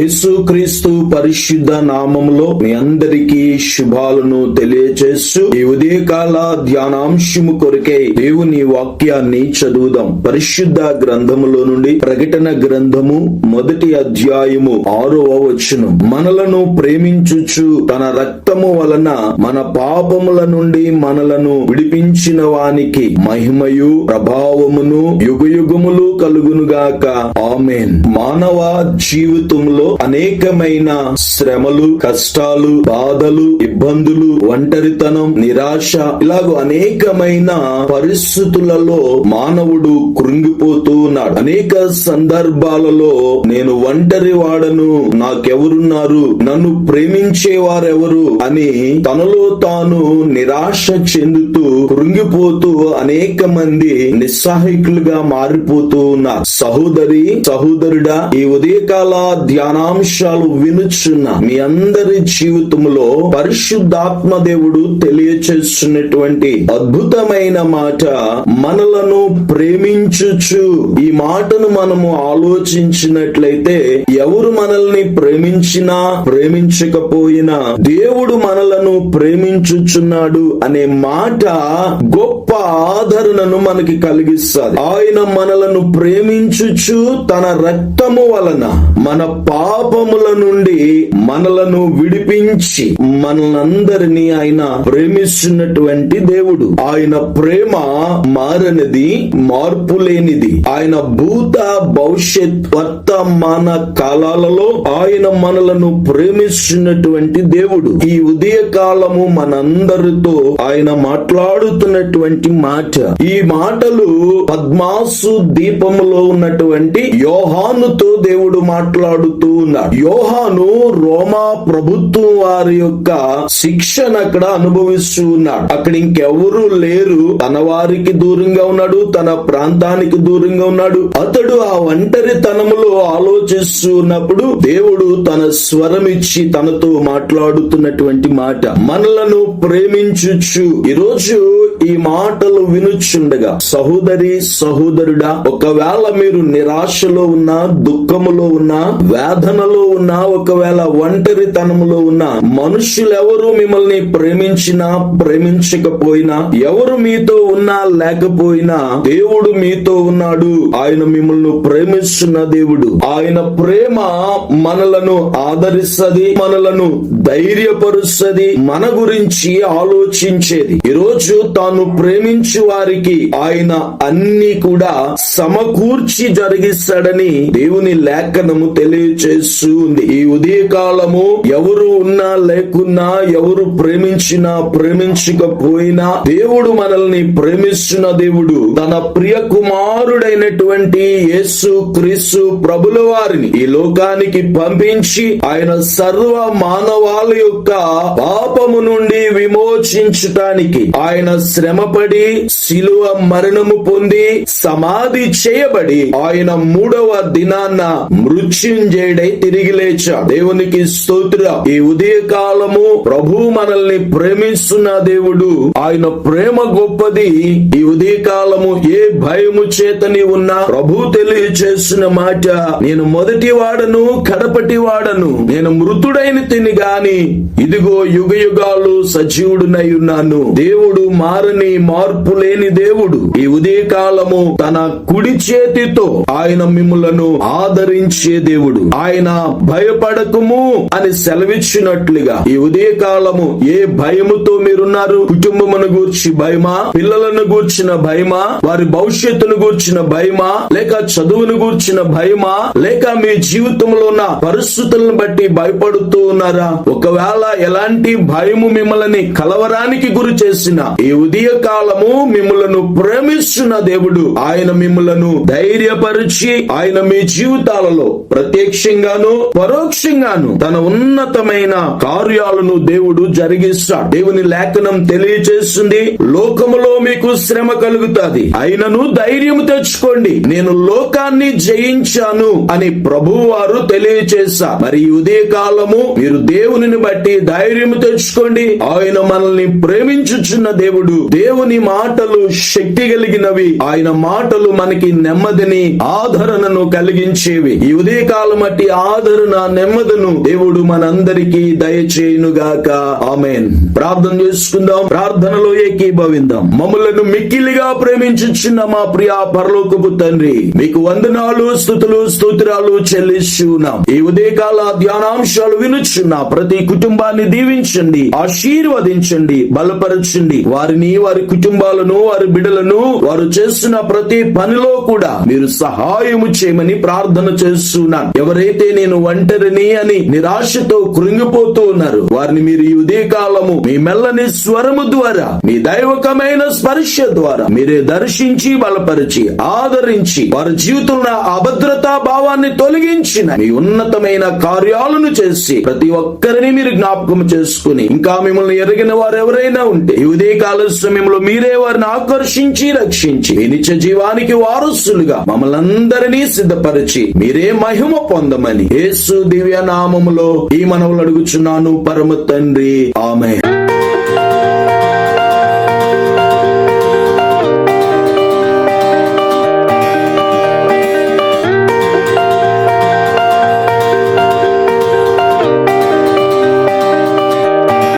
యేసుక్రీస్తు పరిశుద్ధ నామములో మీ అందరికీ శుభాలను తెలియజేస్తూ ఈ ఉదయకాల ధ్యానాంశము కొరకే దేవుని వాక్యాన్ని చదువుదాం. పరిశుద్ధ గ్రంథములో నుండి ప్రకటన గ్రంథము మొదటి అధ్యాయము ఆరవ వచ్చును మనలను ప్రేమించుచు తన రక్తము వలన మన పాపముల నుండి మనలను విడిపించిన వానికి మహిమయు ప్రభావమును యుగయుగములు కలుగునుగాక. ఆమెన్. మానవ జీవితంలో అనేకమైన శ్రమలు కష్టాలు బాధలు ఇబ్బందులు ఒంటరితనం నిరాశ ఇలాగూ అనేకమైన పరిస్థితులలో మానవుడు కృంగిపోతూ ఉన్నాడు. అనేక సందర్భాలలో నేను ఒంటరి వాడను నాకెవరున్నారు నన్ను ప్రేమించే వారెవరు అని తనలో తాను నిరాశ చెందుతూ కృంగిపోతూ అనేక మంది నిస్సాహికులుగా మారిపోతూ ఉన్నారు. సహోదరి సహోదరుడా ఈ ఉదయకాల ధ్యానాంశాలు వినుచున్న మీ అందరి జీవితంలో పరిశుద్ధాత్మ దేవుడు తెలియచేస్తున్నటువంటి అద్భుతమైన మాట మనలను ప్రేమించుచు ఈ మాటను మనము ఆలోచించినట్లయితే ఎవరు మనల్ని ప్రేమించినా ప్రేమించకపోయినా దేవుడు మనలను ప్రేమించుచున్నాడు అనే మాట గొప్ప ఆదరణను మనకి కలిగిస్తుంది. ఆయన మనలను ప్రేమించుచు తన రక్తము వలన మన పాపముల నుండి మనలను విడిపించి మనలందరినీ ఆయన ప్రేమిస్తున్నటువంటి దేవుడు. ఆయన ప్రేమ మారనిది మార్పు లేనిది. ఆయన భూత భవిష్యత్ వర్తమాన కాలాలలో ఆయన మనలను ప్రేమిస్తున్నటువంటి దేవుడు. ఈ ఉదయ కాలము మనందరితో ఆయన మాట్లాడుతున్నటువంటి మాట. ఈ మాటలు పద్మాసు దీపములో ఉన్నటువంటి యోహానుతో దేవుడు మాట్లాడుతూ ఉన్నాడు. యోహాను రోమా ప్రభుత్వం వారి యొక్క శిక్షణ అక్కడ అనుభవిస్తూ ఉన్నాడు. అక్కడ ఇంకెవరు లేరు. తన వారికి దూరంగా ఉన్నాడు. తన ప్రాంతానికి దూరంగా ఉన్నాడు. అతడు ఆ ఒంటరితనములో ఆలోచిస్తూ ఉన్నప్పుడు దేవుడు తన స్వరం ఇచ్చి తనతో మాట్లాడుతున్నటువంటి మాట. మనలను ప్రేమించుచు. ఈరోజు ఈ మాటలు వినుచుండగా సహోదరి సహోదరుడా ఒకవేళ మీరు నిరాశలో ఉన్నా దుఃఖములో ఉన్నా వేదనలో ఉన్నా ఒకవేళ ఒంటరితనములో ఉన్నా మనుషులెవరు మిమ్మల్ని ప్రేమించినా ప్రేమించకపోయినా ఎవరు మీతో ఉన్నా లేకపోయినా దేవుడు మీతో ఉన్నాడు. ఆయన మిమ్మల్ని ప్రేమిస్తున్న దేవుడు. ఆయన ప్రేమ మనలను ఆదరిస్తది మనలను ధైర్యపరుస్తది మన గురించి ఆలోచించేది. ఈరోజు తాను తాను ప్రేమించు వారికి ఆయన అన్ని కూడా సమకూర్చి జరిగిస్తాడని దేవుని లేఖనము తెలియచేస్తూ ఉంది. ఈ ఉదయకాలము ఎవరు ఉన్నా లేకున్నా ఎవరు ప్రేమించినా ప్రేమించకపోయినా దేవుడు మనల్ని ప్రేమిస్తున్న దేవుడు తన ప్రియ కుమారుడైనటువంటి యేసు క్రీస్తు ప్రభుల వారిని ఈ లోకానికి పంపించి ఆయన సర్వ మానవాల యొక్క పాపము నుండి విమోచించటానికి ఆయన శ్రమపడి శిలువ మరణము పొంది సమాధి చేయబడి ఆయన మూడవ దినాన్న మృత్యుంజయుడై తిరిగి లేచా. దేవునికి స్తోత్ర. ఈ ఉదయ కాలము ప్రభు మనల్ని ప్రేమిస్తున్న దేవుడు. ఆయన ప్రేమ గొప్పది. ఈ ఉదయ కాలము ఏ భయము చేతని ఉన్నా ప్రభు తెలియచేస్తున్న మాట. నేను మొదటి వాడను కడపటి వాడను. నేను మృతుడైన తిని గాని ఇదిగో యుగ యుగాలు సజీవుడునై ఉన్నాను. దేవుడు మారని మార్పు లేని దేవుడు ఈ ఉదయకాలము తన కుడి చేతితో ఆయన మిమ్ములను ఆదరించే దేవుడు. ఆయన భయపడకుము అని సెలవిచ్చినట్లుగా ఈ ఉదయకాలము ఏ భయముతో మీరున్నారు? కుటుంబమును గూర్చి భయమా? పిల్లలను గూర్చిన భయమా? వారి భవిష్యత్తును గూర్చిన భయమా? లేక చదువును గూర్చిన భయమా? లేక మీ జీవితంలో ఉన్న పరిస్థితులను బట్టి భయపడుతూ ఉన్నారా? ఒకవేళ ఎలాంటి భయము మిమ్మల్ని కలవరానికి గురి చేసిన ఈ ఉదయ కాలము మిమ్మలను ప్రేమిస్తున్న దేవుడు. ఆయన మిమ్మలను ధైర్యపరిచి ఆయన మీ జీవితాలలో ప్రత్యక్షంగాను పరోక్షంగాను తన ఉన్నతమైన కార్యాలను దేవుడు జరిగిస్తాడు. దేవుని లేఖనం తెలియజేస్తుంది లోకములో మీకు శ్రమ కలుగుతాది. అయినను ధైర్యం తెచ్చుకోండి. నేను లోకాన్ని జయించాను అని ప్రభువు వారు తెలియచేశా మరి ఉదయ కాలము మీరు దేవునిని బట్టి ధైర్యం తెచ్చుకోండి. ఆయన మనల్ని ప్రేమించుచున్న దేవుడు దేవుని మాటలు శక్తి కలిగినవి. ఆయన మాటలు మనకి నెమ్మదిని ఆదరణను కలిగించేవి. ఈ ఉదయకాలం మట్టి ఆదరణ నెమ్మదను దేవుడు మనందరికీ దయచేయునుగాక. ఆమెన్. ప్రార్థన చేసుకుందాం. ప్రార్థనలో ఏకీభవిందాం. మమ్మలను మిక్కిలిగా ప్రేమించుచున్న మా ప్రియా పరలోకపు తండ్రి మీకు వందనాలు స్థుతులు స్తోత్రాలు చెల్లిస్తున్నాం ఈ ఉదయకాల ధ్యానాంశాలు వినుచున్న ప్రతి కుటుంబాన్ని దీవించండి ఆశీర్వదించండి బలపరచండి. వారిని వారి కుటుంబాలను వారి బిడలను వారు చేస్తున్న ప్రతి పనిలో కూడా మీరు సహాయము చేయమని ప్రార్థన చేస్తున్నాను. ఎవరైతే నేను ఒంటరిని అని నిరాశతో కృంగిపోతూ ఉన్నారు వారిని మీరు ఈ ఉదయకాలము మీ మెల్లని స్వరము ద్వారా మీ దైవకమైన స్పర్శ ద్వారా మీరే దర్శించి బలపరిచి ఆదరించి వారి జీవితంలో అభద్రతా భావాన్ని తొలగించిన మీ ఉన్నతమైన కార్యాలను చేసి ప్రతి ఒక్కరిని మీరు జ్ఞాపకం చేసుకుని ఇంకా మిమ్మల్ని ఎరిగిన వారు ఎవరైనా ఉంటే ఈ ఉదయకాల సమయంలో మీరే వారిని ఆకర్షించి రక్షించి. నిత్య జీవానికి వారసులుగా మమ్మల్ని అందరినీ సిద్ధపరిచి మీరే మహిమ పొందమని యేసు దివ్య నామములో ఈ మనవులు అడుగుచున్నాను పరమ తండ్రి. ఆమె